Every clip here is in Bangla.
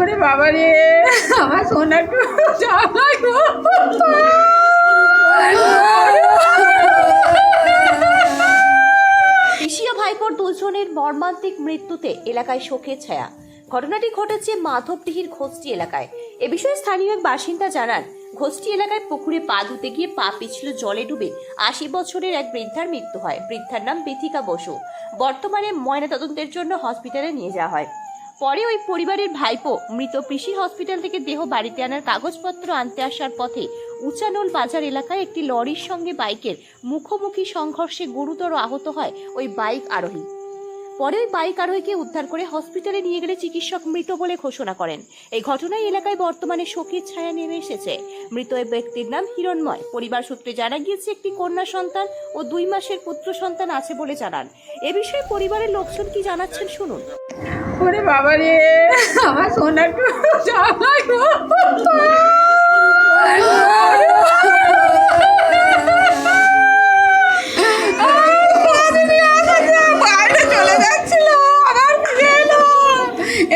ওরে বাবা রে, আমার পিসি ও ভাইপোর দুজনের মর্মান্তিক মৃত্যুতে এলাকায় শোকের ছায়া। ঘটনাটি ঘটেছে মাধবডিহির ঘোষ্ঠী এলাকায়। এ বিষয়ে স্থানীয় এক বাসিন্দা জানান ঘোষ্ঠী এলাকায় পুকুরে পা ধুতে গিয়ে পা পিছল জলে ডুবে আশি বছরের এক বৃদ্ধার মৃত্যু হয়। বৃদ্ধার নাম বেথিকা বসু। বর্তমানে ময়নাতদন্তের জন্য হসপিটালে নিয়ে যাওয়া হয়। পরে ওই পরিবারের ভাইপো মৃত পিসি হসপিটাল থেকে দেহ বাড়িতে আনার কাগজপত্র আনতে আসার পথে উচানোল বাজার এলাকায় একটি লরির সঙ্গে বাইকের মুখোমুখি সংঘর্ষে গুরুতর আহত হয় ওই বাইক আরোহী। পরে ওই বাইক আরোহীকে উদ্ধার করে হসপিটালে নিয়ে গেলে চিকিৎসক মৃত বলে ঘোষণা করেন। এই ঘটনায় এলাকায় বর্তমানে শোকের ছায়া নেমে এসেছে। মৃত ওই ব্যক্তির নাম হিরণময়। পরিবার সূত্রে জানা গিয়েছে, একটি কন্যা সন্তান ও দুই মাসের পুত্র সন্তান আছে বলে জানান। এ বিষয়ে পরিবারের লোকজন কি জানাচ্ছেন শুনুন। ওরে বাবা রে। আমার বাইরে চলে যাচ্ছিল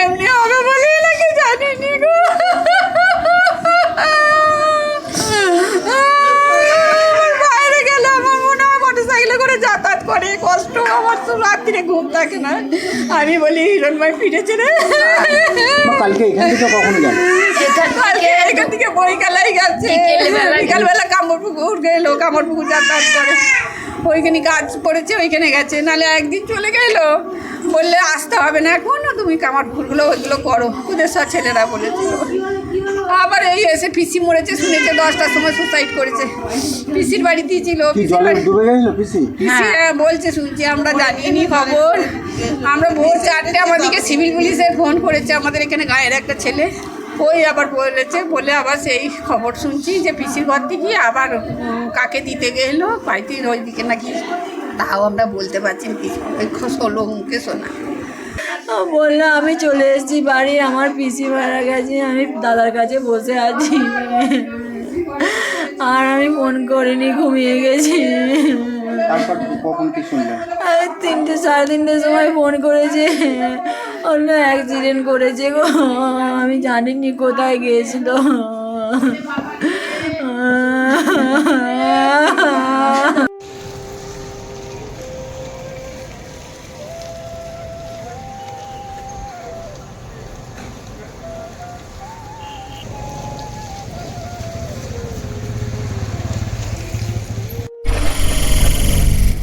এমনি হবে বলে আমার তো রাত্রিরে ঘুম থাকে না। আমি বলি হিরণ ভাই ফিরেছে রে। কালকে এখান থেকে কখন গেল? কালকে এখান থেকে বইকালাই গেছে। বিকালবেলা কামড় পুকুর গেলো কামড় পুকুর যাতায়াত করে। ওইখানে কাজ পড়েছে ওইখানে গেছে। নাহলে একদিন চলে গেল। বললে আসতে হবে না এখন তুমি কামার পুকুরগুলো ওইগুলো করো। ওদের সব ছেলেরা বলেছিল। আবার এই এসে পিসি মরেছে শুনেছে দশটার সময় সুসাইড করেছে। পিসির কি জলে বাড়ি ডুবে গেছিল পিসি? পিসি হ্যাঁ, বলছে শুনছি আমরা জানিনি খবর। আমরা ভোর চারটে আমাদেরকে সিভিল পুলিশে ফোন করেছে আমাদের এখানে গায়ের একটা ছেলে। ওই আবার বলেছে বলে আবার সেই খবর শুনছি যে পিসির ঘর থেকে আবার কাকে দিতে গেলো? বাড়িতে ওই দিকে নাকি তাও আমরা বলতে পারছি না ওই ষোলো মুখে শোনা। বলল আমি চলে এসেছি বাড়ি আমার পিসি মারা গেছে আমি দাদার কাছে বসে আছি। আর আমি ফোন করিনি ঘুমিয়ে গেছি। তিনটে সাড়ে তিনটের সময় ফোন করেছে। অন্য অ্যাক্সিডেন্ট করেছে গো। আমি জানিনি কোথায় গিয়েছিল।